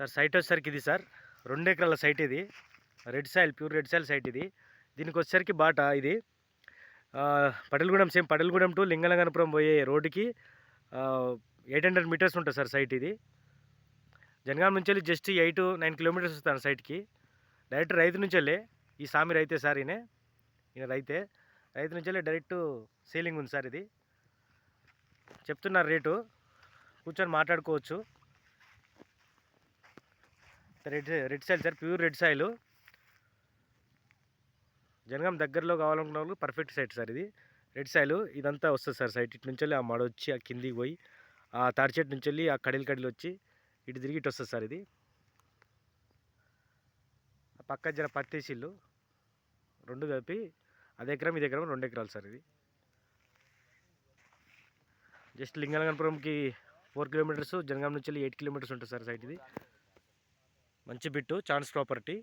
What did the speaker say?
Sir site వచ్చేసరికి ఇది sir. రెండు ఎకరాల సైట్ ఇది. Red soil pure red soil site ఇది. దీనికి వచ్చేసరికి బాట ఇది. పటల్గూడెం సేమ్ పటల్గూడెం టు లింగలంగనపురం పోయే రోడ్డుకి ఎయిట్ హండ్రెడ్ మీటర్స్ ఉంటుంది సార్ సైట్ ఇది. జనగాం నుంచి వెళ్ళి జస్ట్ ఎయిట్ నైన్ కిలోమీటర్స్ వస్తాను సైట్కి. డైరెక్ట్ రైతు నుంచి వెళ్ళి ఈ సామి రైతే సార్ ఈయన. ఈయన రైతే. రైతు నుంచి వెళ్ళి డైరెక్ట్ సీలింగ్ ఉంది సార్ ఇది. చెప్తున్నారు రేటు. కూర్చొని మాట్లాడుకోవచ్చు. Red red soil sir pure red soil Jangaon దగ్గరలో కావాలనుకున్న వాళ్ళు పర్ఫెక్ట్ సైట్ సార్ ఇది. రెడ్ సాయిల్ ఇదంతా వస్తుంది సార్ సైట్ ఇటు నుంచి వెళ్ళి ఆ మడ వచ్చి ఆ కిందికి పోయి ఆ తాడి చెట్టు నుంచి వెళ్ళి ఆ కడిలు కడిలు వచ్చి ఇటు తిరిగి ఇటు వస్తుంది సార్ ఇది. ఆ పక్క జర పత్తేసిల్లు రెండు కలిపి అది ఎకరం ఇది ఎకరం రెండు ఎకరాలు సార్ ఇది. జస్ట్ లింగనగనపురంకి ఫోర్ కిలోమీటర్స్ జనగాం నుంచి వెళ్ళి ఎయిట్ కిలోమీటర్స్ ఉంటుంది సార్ సైట్ ఇది. మంచి బిట్టు ఛాన్స్ ప్రాపర్టీ.